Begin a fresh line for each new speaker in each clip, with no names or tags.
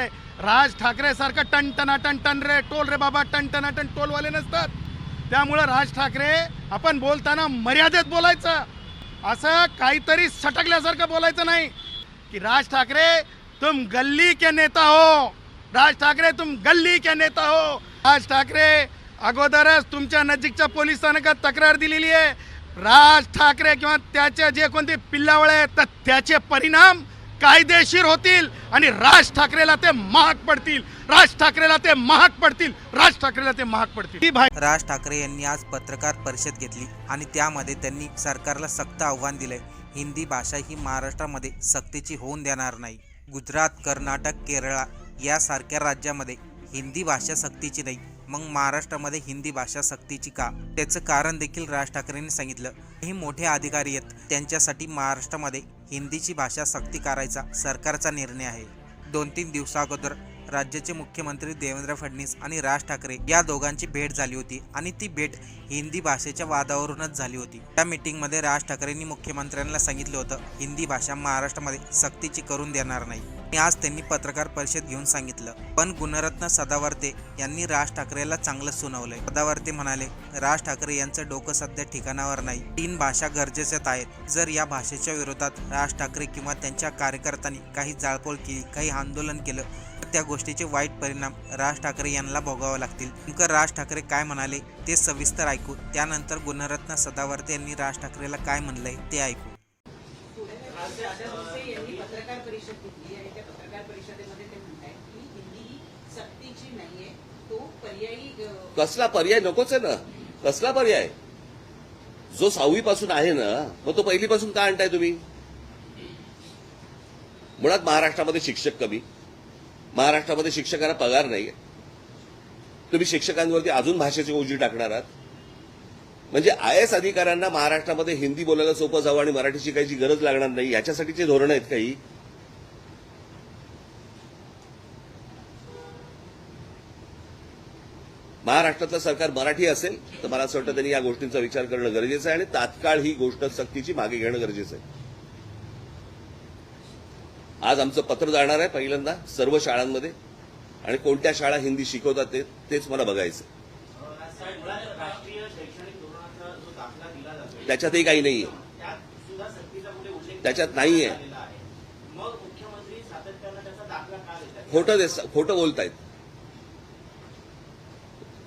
राज ठाकरे सारखं टन टन रे टोल रे बाबा टन टन टोलवाले नसतात. त्यामुळं राज ठाकरे आपण बोलताना मर्यादेत बोलायचं. असं काहीतरी सटकल्यासारखं बोलायचं नाही. की राज ठाकरे तुम गल्ली के नेता हो. राज ठाकरे तुम गल्ली के नेता हो. राज ठाकरे अगोदरच तुमच्या नजीकच्या पोलीस स्थानकात तक्रार दिलेली आहे. राज ठाकरे किंवा त्याचे जे कोणते पिल्लावळे आहेत तर त्याचे परिणाम कायदेशीर होतील आणि राज ठाकरेला ते महाग पडतील. राज ठाकरेला ते महाग पडतील. राज ठाकरेला ते महाग पडतील.
राज ठाकरे यांनी आज पत्रकार परिषद घेतली आणि त्यामध्ये त्यांनी सरकारला सक्त आव्हान दिलंय. हिंदी भाषा ही महाराष्ट्रामध्ये सक्तीची होऊन देणार नाही. गुजरात कर्नाटक केरळ यासारख्या राज्यामध्ये हिंदी भाषा सक्तीची नाही. मग महाराष्ट्रामध्ये हिंदी भाषा सक्तीची का? त्याचं कारण देखील राज ठाकरेंनी सांगितलं. हे मोठे अधिकारी आहेत. त्यांच्यासाठी महाराष्ट्रामध्ये हिंदीची भाषा सक्ती करायचा सरकारचा निर्णय आहे. दोन तीन दिवसाअगोदर राज्याचे मुख्यमंत्री देवेंद्र फडणवीस आणि राज ठाकरे या दोघांची भेट झाली होती आणि ती भेट हिंदी भाषेच्या वादावरूनच झाली होती. त्या मीटिंगमध्ये राज ठाकरेंनी मुख्यमंत्र्यांना सांगितलं होतं हिंदी भाषा महाराष्ट्रामध्ये सक्तीची करून देणार नाही. आज त्यांनी पत्रकार परिषद घेऊन सांगितलं. पण गुणरत्न सदावर्ते यांनी राज ठाकरेला चांगलं सुनावलंय. सदावर्ते म्हणाले राज ठाकरे यांचं डोकं सध्या ठिकाणावर नाही. तीन भाषा गरजेच्यात आहेत. जर या भाषेच्या विरोधात राज ठाकरे किंवा त्यांच्या कार्यकर्त्यांनी काही जाळपोळ केली काही आंदोलन केलं तर त्या गोष्टीचे वाईट परिणाम राज ठाकरे यांना भोगावे लागतील. नेमकं राज ठाकरे काय म्हणाले ते सविस्तर ऐकू त्यानंतर गुणरत्न सदावर्ते यांनी राज ठाकरेला काय म्हणलंय ते ऐकू.
परिषदेमध्ये ते म्हणतायत की हिंदी ही सक्तीची नाहीये. तो पर्यायी
कसला पर्याय? नकोच आहे ना. कसला पर्याय? जो सहावी पासून आहे ना मग तो पहिलीपासून का आणताय तुम्ही? मुळात महाराष्ट्रामध्ये शिक्षक कमी. महाराष्ट्रामध्ये शिक्षकांना पगार नाही तुम्ही शिक्षकांवरती अजून भाषेची ओझी टाकणार आहात. म्हणजे आय एस अधिकाऱ्यांना महाराष्ट्रामध्ये हिंदी बोलायला सोपं जावं आणि मराठी शिकायची गरज लागणार नाही याच्यासाठीचे धोरणं आहेत काही. महाराष्ट्रातलं सरकार मराठी असेल तर मला असं वाटतं त्यांनी या गोष्टींचा विचार करणं गरजेचं आहे आणि तात्काळ ही गोष्ट सक्तीची मागे घेणं गरजेचं आहे. आज आमचं पत्र जाणार आहे पहिल्यांदा सर्व शाळांमध्ये आणि कोणत्या शाळा हिंदी शिकवतात ते तेच मला बघायचं त्याच्यातही काही
कुठे उल्लेख
त्याच्यात नाहीये.
झालेला आहे
खोटं खोटं बोलतायत.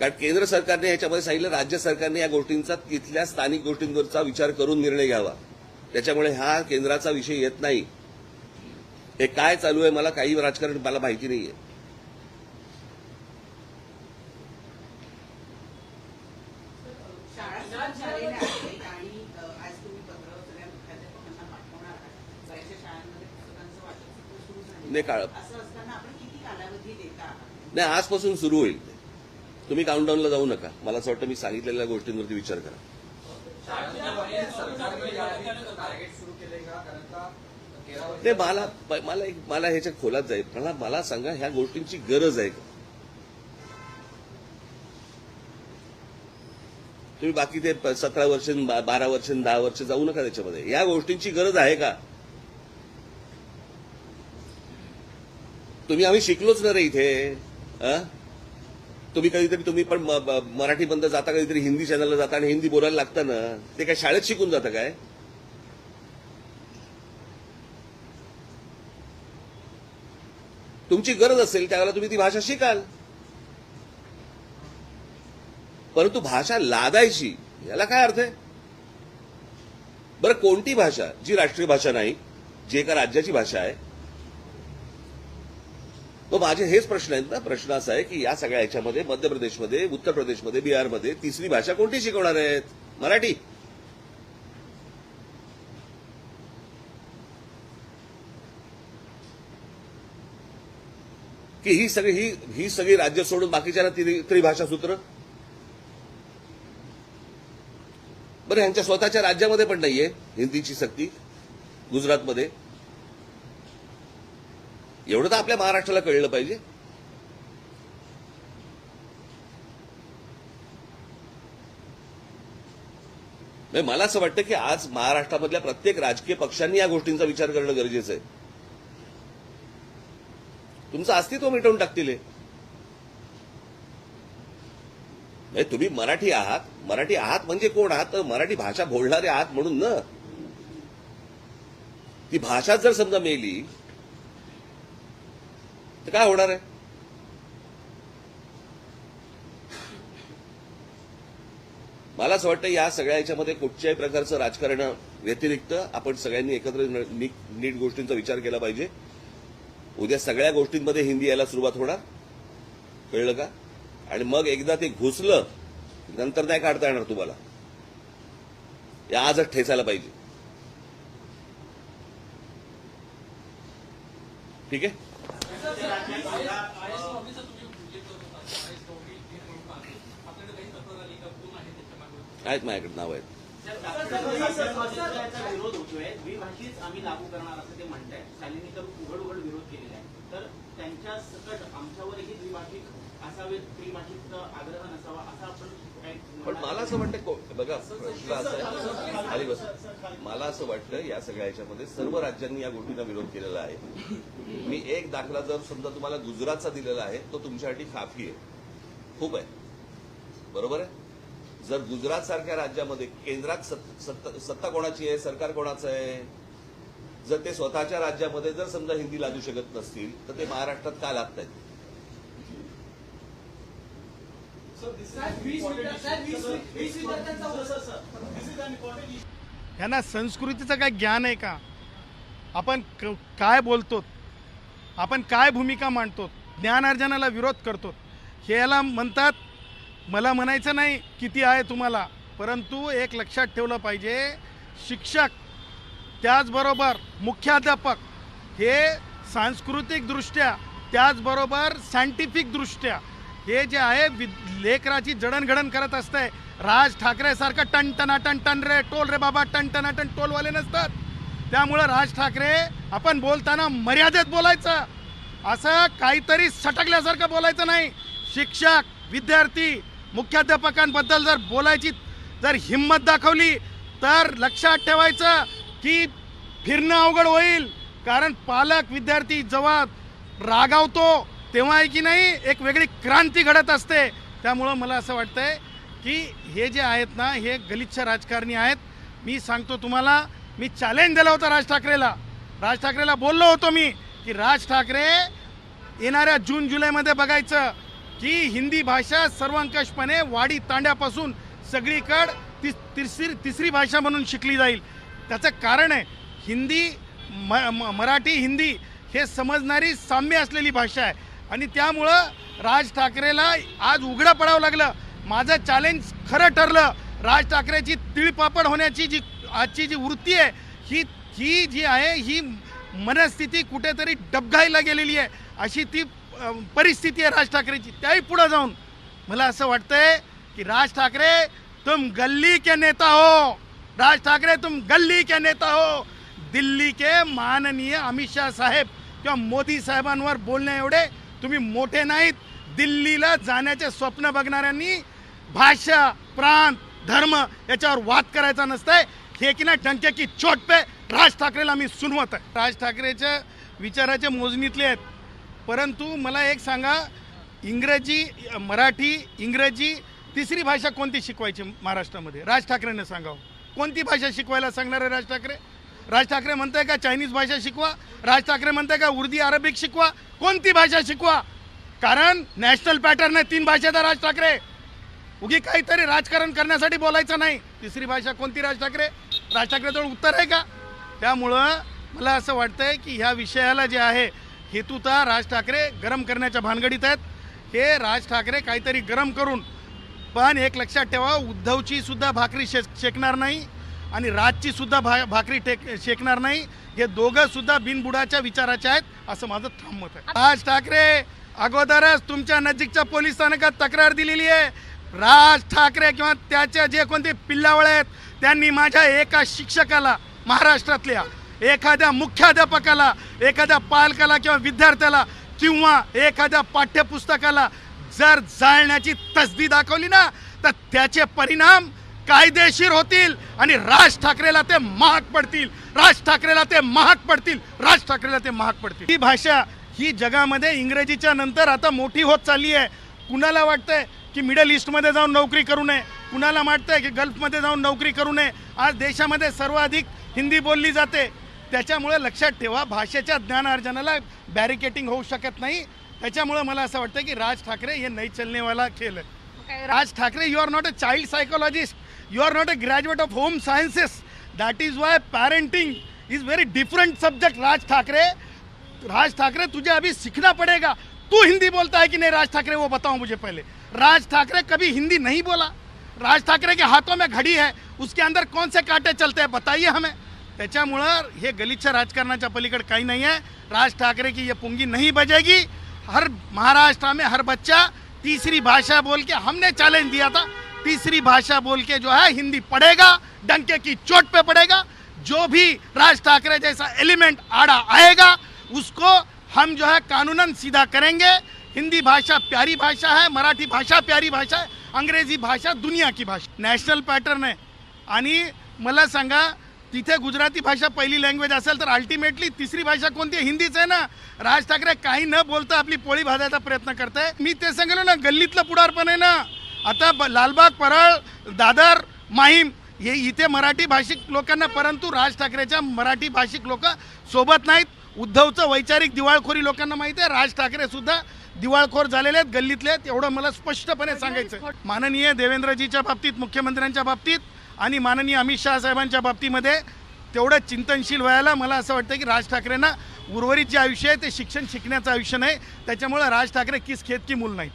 कारण केंद्र सरकारने याच्यामध्ये सांगितलं राज्य सरकारने या गोष्टींचा तिथल्या स्थानिक गोष्टींवरचा विचार करून निर्णय घ्यावा. त्याच्यामुळे हा केंद्राचा विषय येत नाही. हे काय चालू आहे मला काही राजकारण मला माहिती नाही काळ
देता? आहात
नाही आजपासून सुरू होईल. तुम्ही काउंटडाऊनला जाऊ नका. मला असं वाटतं मी सांगितलेल्या गोष्टींवरती विचार करा. नाही मला मला एक मला ह्याच्या खोलात जाईल. मला मला सांगा ह्या गोष्टींची गरज आहे का? तुम्ही बाकी ते सतरा वर्ष बारा वर्ष दहा वर्ष जाऊ नका त्याच्यामध्ये. या गोष्टींची गरज आहे का? तुम्ही आम्ही शिकलोच ना रे इथे. अं? तुम्ही कधीतरी तुम्ही पण मराठी बंद जाता कधीतरी हिंदी चॅनलला जाता आणि हिंदी बोलायला लागतं ना ते काय शाळेत शिकून जातं काय? तुमची गरज असेल त्यावेळेला तुम्ही ती भाषा शिकाल. परंतु भाषा लादायची याला काय अर्थ आहे? बरं कोणती भाषा जी राष्ट्रीय भाषा नाही जी एका राज्याची भाषा आहे मग माझे हेच प्रश्न आहेत ना. प्रश्न असा आहे की या सगळ्या याच्यामध्ये मध्य प्रदेशमध्ये उत्तर प्रदेशमध्ये बिहारमध्ये तिसरी भाषा कोणती शिकवणार आहेत? मराठी. की ही सगळी ही ही सगळी राज्य सोडून बाकीच्या त्रिभाषा सूत्र? बरं ह्यांच्या स्वतःच्या राज्यामध्ये पण नाहीये हिंदीची सक्ती गुजरातमध्ये. एवढं तर आपल्या महाराष्ट्राला कळलं पाहिजे. मला असं वाटतं की आज महाराष्ट्रामधल्या प्रत्येक राजकीय पक्षांनी या गोष्टींचा विचार करणं गरजेचं आहे. तुमचं अस्तित्व मिटवून टाकतील हे. तुम्ही मराठी आहात. मराठी आहात म्हणजे कोण आहात? तर मराठी भाषा बोलणारे आहात म्हणून ना. ती भाषा जर समजा मेली तर काय होणार आहे? मला असं वाटतं या सगळ्या याच्यामध्ये कुठच्याही प्रकारचं राजकारण व्यतिरिक्त आपण सगळ्यांनी एकत्र न- नीट नीट गोष्टींचा विचार केला पाहिजे. उद्या सगळ्या गोष्टींमध्ये हिंदी यायला सुरुवात होणार. कळलं का? आणि मग एकदा ते घुसलं नंतर नाही काढता येणार तुम्हाला. या आजच ठेचायला पाहिजे. ठीक आहे? आहेत माझ्याकडे नाव आहेत.
विरोध होतोय. द्विभाषीच आम्ही लागू करणार असं ते म्हणताय शालिनी तर उघड उघड विरोध केलेला आहे. तर त्यांच्या सकट आमच्यावरही द्विभाषिक असावेत. त्रिभाषिक आग्रह नसावा असा आपण
पण मला असं वाटतं बघा प्रश्न असा खाली बस. मला असं वाटतं या सगळ्या ह्याच्यामध्ये सर्व राज्यांनी या गोष्टींना विरोध केलेला आहे. मी एक दाखला जर समजा तुम्हाला गुजरातचा दिलेला आहे तो तुमच्यासाठी काफी आहे. खूप आहे. बरोबर आहे? जर गुजरात सारख्या राज्यामध्ये केंद्रात सत्ता सत्ता कोणाची आहे सरकार कोणाचं आहे? जर ते स्वतःच्या राज्यामध्ये जर समजा हिंदी लादू शकत नसतील तर ते महाराष्ट्रात का लादत आहेत
यांना संस्कृतीचं काय ज्ञान आहे का? आपण क- काय बोलतो आपण काय भूमिका मांडतो ज्ञानार्जनाला विरोध करतो हे याला म्हणतात मला म्हणायचं नाही किती आहे तुम्हाला परंतु एक लक्षात ठेवलं पाहिजे शिक्षक त्याचबरोबर मुख्याध्यापक हे सांस्कृतिकदृष्ट्या त्याचबरोबर सायंटिफिकदृष्ट्या हे जे आहे लेकराची जडणघडण करत असतंय. राज ठाकरेसारखं टन टन रे टोल रे बाबा टन टन टोलवाले नसतात. त्यामुळं राज ठाकरे आपण बोलताना मर्यादेत बोलायचं. असं काहीतरी सटकल्यासारखं बोलायचं नाही. शिक्षक विद्यार्थी मुख्याध्यापकांबद्दल जर बोलायची जर हिंमत दाखवली तर लक्षात ठेवायचं की फिरणं अवघड होईल. कारण पालक विद्यार्थी जेव्हा रागावतो तेव्हा आहे की नाही एक वेगळी क्रांती घडत असते. त्यामुळं मला असं वाटतंय की हे जे आहेत ना हे गलिच्छ राजकारणी आहेत. मी सांगतो तुम्हाला मी चॅलेंज दिला होतं राज ठाकरेला. राज ठाकरेला बोललो होतो मी की राज ठाकरे येणाऱ्या जून जुलैमध्ये बघायचं की हिंदी भाषा सर्वंकषपणे वाडी तांड्यापासून सगळीकडं ति तिसरी तिसरी भाषा म्हणून शिकली जाईल. त्याचं कारण आहे हिंदी म म- मराठी हिंदी हे समजणारी साम्य असलेली भाषा आहे. आणि त्यामुळं राज ठाकरेला आज उघडं पडावं लागलं. माझं चॅलेंज खरं ठरलं. राज ठाकरेची तिळपापड होण्याची जी आजची जी वृत्ती आहे ही ही जी आहे ही मनस्थिती कुठेतरी डबघाईला गेलेली आहे. अशी ती परिस्थिती आहे राज ठाकरेची. त्याही पुढं जाऊन मला असं वाटतंय की राज ठाकरे तुम गल्ली के नेता हो. राज ठाकरे तुम गल्ली के नेता हो. दिल्ली के माननीय अमित शाह साहेब किंवा मोदी साहेबांवर बोलण्या एवढे तुम्ही मोठे नाहीत. दिल्लीला जाण्याचे स्वप्न बघणाऱ्यांनी भाषा प्रांत धर्म याच्यावर वाद करायचा नसतंय. हे की नाही टंके की चोट पे राज ठाकरेला मी सुनवत आहे राज ठाकरेच्या विचाराचे मोजणीतले आहेत. परंतु मला एक सांगा इंग्रजी मराठी इंग्रजी तिसरी भाषा कोणती शिकवायची महाराष्ट्रामध्ये? राज ठाकरेंना सांगावं. कोणती भाषा शिकवायला सांगणार आहे राज ठाकरे? राज ठाकरे म्हणताय का चायनीज भाषा शिकवा? राज ठाकरे म्हणताय का उर्दी अरबिक शिकवा? कोणती भाषा शिकवा? कारण नॅशनल पॅटर्न आहे तीन भाषेचा राज ठाकरे. उगी काहीतरी राजकारण करण्यासाठी बोलायचं नाही. तिसरी भाषा कोणती राज ठाकरे? राज ठाकरेजवळ उत्तर आहे का? त्यामुळं मला असं वाटतंय की ह्या विषयाला जे आहे हेतुता राज ठाकरे गरम करण्याच्या भानगडीत आहेत. हे राज ठाकरे काहीतरी गरम करून पण एक लक्षात ठेवा उद्धवची सुद्धा भाकरी शे शेकणार नाही. आणि राजची सुद्धा भा भाकरी टेक शेकणार नाही. हे दोघं सुद्धा बिनबुडाच्या विचाराचे आहेत असं माझं ठाम मत आहे. राज ठाकरे अगोदरच तुमच्या नजीकच्या पोलीस स्थानकात तक्रार दिलेली आहे. राज ठाकरे किंवा त्याच्या जे कोणते पिल्लावळ आहेत त्यांनी माझ्या एका शिक्षकाला महाराष्ट्रातल्या एखाद्या मुख्याध्यापकाला एखाद्या पालकाला किंवा विद्यार्थ्याला किंवा एखाद्या पाठ्यपुस्तकाला जर जाळण्याची तसदी दाखवली ना तर त्याचे परिणाम कायदेशीर होतील आणि राज ठाकरेला ते महाग पडतील. राज ठाकरेला ते महाग पडतील. राज ठाकरेला ते महाग पडतील. ही भाषा ही जगामध्ये इंग्रजीच्या नंतर आता मोठी होत चालली आहे. कुणाला वाटतंय की मिडल ईस्टमध्ये जाऊन नोकरी करू नये? कुणाला वाटतंय की गल्फमध्ये जाऊन नोकरी करू नये? आज देशामध्ये सर्वाधिक हिंदी बोलली जाते. त्याच्यामुळे लक्षात ठेवा भाषेच्या ज्ञानार्जनाला बॅरिकेटिंग होऊ शकत नाही. त्याच्यामुळे मला असं वाटतं की राज ठाकरे हे नाही चलनेवाला खेळ Raj Thackeray you are not a child psychologist you are not a graduate of home sciences that is why parenting is very different subject Raj Thackeray Raj Thackeray तुझे अभी सीखना पड़ेगा। तू हिंदी बोलता है कि नहीं राज ठाकरे वो बताओ मुझे पहले। राज ठाकरे कभी हिंदी नहीं बोला। राज ठाकरे के हाथों में घड़ी है। उसके अंदर कौन से कांटे चलते हैं, बताइए हमें। त्याच्यामुळं हे गलिच्छ राजकारणाच्या पलीकडे काही नाही आहे. राज ठाकरे की ये पुंगी नहीं बजेगी। हर महाराष्ट्र में हर बच्चा तीसरी भाषा बोल के हमने चैलेंज दिया था। तीसरी भाषा बोल के जो है हिंदी पढ़ेगा डंके की चोट पे पड़ेगा जो भी राज ठाकरे जैसा एलिमेंट आड़ा आएगा उसको हम जो है कानूनन सीधा करेंगे। हिंदी भाषा प्यारी भाषा है मराठी भाषा प्यारी भाषा है अंग्रेजी भाषा दुनिया की भाषा। नॅशनल पॅटर्न आहे आणि मला सांगा तिथे गुजराती भाषा पहिली लँग्वेज असेल तर अल्टिमेटली तिसरी भाषा कोणती आहे? हिंदीच आहे ना? राज ठाकरे काही न बोलता आपली पोळी भाजायचा प्रयत्न करताय. मी ते सांगितलं ना गल्लीतलं पुढारपण आहे ना. आता ब- लालबाग परळ दादर माहीम हे इथे मराठी भाषिक लोकांना परंतु राज ठाकरेच्या मराठी भाषिक लोक सोबत नाहीत. उद्धवचं वैचारिक दिवाळखोरी लोकांना माहिती आहे. राज ठाकरे सुद्धा दिवाळखोर झालेले आहेत गल्लीतले आहेत. एवढं मला स्पष्टपणे सांगायचं माननीय देवेंद्रजीच्या बाबतीत मुख्यमंत्र्यांच्या बाबतीत आणि माननीय अमित शहा साहेबांच्या बाबतीमध्ये तेवढं चिंतनशील व्हायला मला असं वाटतं की राज ठाकरेंना उर्वरित जे आयुष्य आहे ते शिक्षण शिकण्याचं आयुष्य नाही. त्याच्यामुळं राज ठाकरे किस खेत की मूल नाही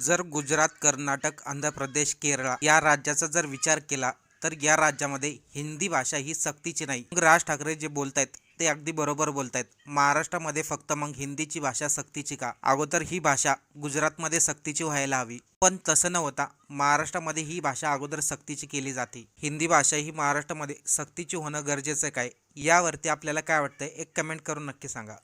जर गुजरात कर्नाटक आंध्र प्रदेश केरळ या राज्याचा जर विचार केला तर या राज्यामध्ये हिंदी भाषा ही सक्तीची नाही. मग राज ठाकरे जे बोलतायत ते अगदी बरोबर बोलतायत. महाराष्ट्रामध्ये फक्त मग हिंदीची भाषा सक्तीची का? अगोदर ही भाषा गुजरातमध्ये सक्तीची व्हायला हवी. पण तसं न होता महाराष्ट्रामध्ये ही भाषा अगोदर सक्तीची केली जाते. हिंदी भाषा ही महाराष्ट्रामध्ये सक्तीची होणं गरजेचं काय? यावरती आपल्याला काय वाटतंय? एक कमेंट करून नक्की सांगा.